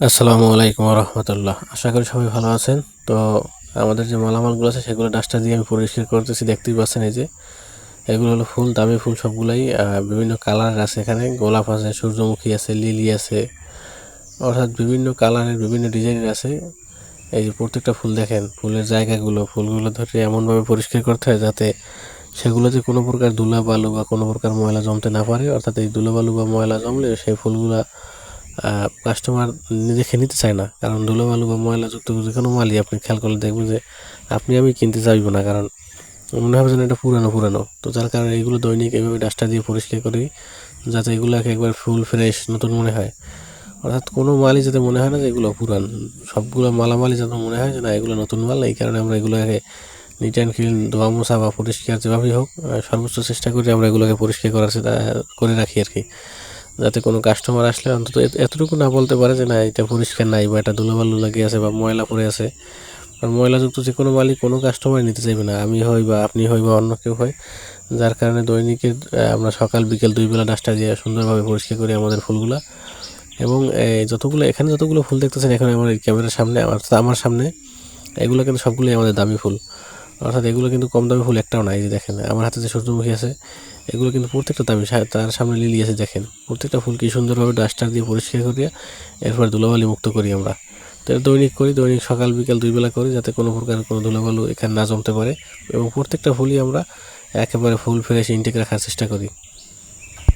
আসসালামু আলাইকুম রহমতুল্লাহ আশা করি সবাই ভালো আছেন। তো আমাদের যে মালামালগুলো আছে, সেগুলো ডাস্টার দিয়ে আমি পরিষ্কার করতেছি। দেখতেই পাচ্ছেন এই যে, এগুলো হলো ফুল, দামি ফুল সবগুলাই। বিভিন্ন কালার আছে এখানে। গোলাপ আছে, সূর্যমুখী আছে, লিলি আছে। অর্থাৎ বিভিন্ন কালারের বিভিন্ন ডিজাইনের আছে। এই যে প্রত্যেকটা ফুল দেখেন, ফুলের জায়গাগুলো, ফুলগুলো ধরে এমনভাবে পরিষ্কার করতে হয় যাতে সেগুলোতে কোনো প্রকার ধুলা বালু বা কোনো প্রকার ময়লা জমতে না পারে। অর্থাৎ এই ধুলো বালু বা ময়লা জমলে সেই ফুলগুলা কাস্টমার দেখে নিতে চায় না। কারণ ধুলোবালু বা ময়লাযুক্ত যে কোনো মালই আপনি খেয়াল করলে দেখবেন যে আপনি আমি কিনতে চাইব না। কারণ মনে হবে যেন এটা পুরানো পুরানো। তো যার কারণে এগুলো দৈনিক এইভাবে ডাস্টার দিয়ে পরিষ্কার করি, যাতে এগুলোকে একবার ফুল ফ্রেশ নতুন মনে হয়। অর্থাৎ কোনো মালই যাতে মনে হয় না যে এগুলো পুরান। সবগুলো মালামালই যাতে মনে হয় যে না, এগুলো নতুন মাল। এই কারণে আমরা এগুলোকে নিট অ্যান্ড ক্লিন ধোয়া মোছা বা পরিষ্কার যেভাবেই হোক সর্বোচ্চ চেষ্টা করি আমরা এগুলোকে পরিষ্কার করার করে রাখি আর কি। যাতে কোনো কাস্টমার আসলে অন্তত এতটুকু না বলতে পারে যে না, এটা পরিষ্কার নাই বা এটা ধুলোবালু লাগিয়ে আছে বা ময়লা পড়ে আছে। কারণ ময়লাযুক্ত যে কোনো মালিক কোনো কাস্টমার নিতে চাইবে না। আমি হই বা আপনি হই বা অন্য কেউ হয় যার কারণে দৈনিকের আমরা সকাল, বিকেল দুই বেলা ডাস্টার দিয়ে সুন্দরভাবে পরিষ্কার করি আমাদের ফুলগুলা। এবং যতগুলো, এখানে যতগুলো ফুল দেখতেছেন, এখন আমার ক্যামেরার সামনে অর্থাৎ আমার সামনে, এগুলো কিন্তু সবগুলোই আমাদের দামি ফুল। অর্থাৎ এগুলো কিন্তু কম দামি ফুল একটাও নাই যে দেখেন, আমার হাতে যে সূর্যমুখী আছে, এগুলো কিন্তু প্রত্যেকটা দামি তার সামনে লিলি আছে, দেখেন, প্রত্যেকটা ফুল কি সুন্দরভাবে ডাস্টার দিয়ে পরিষ্কার করিয়া এরপর ধুলোবালি মুক্ত করি আমরা। তো দৈনিক করি, দৈনিক সকাল, বিকাল দুই বেলা করি, যাতে কোনো প্রকার কোনো ধুলোবালু এখানে না জমতে পারে এবং প্রত্যেকটা ফুলই আমরা একেবারে ফুল ফ্রেশ ইনটেক রাখার চেষ্টা করি।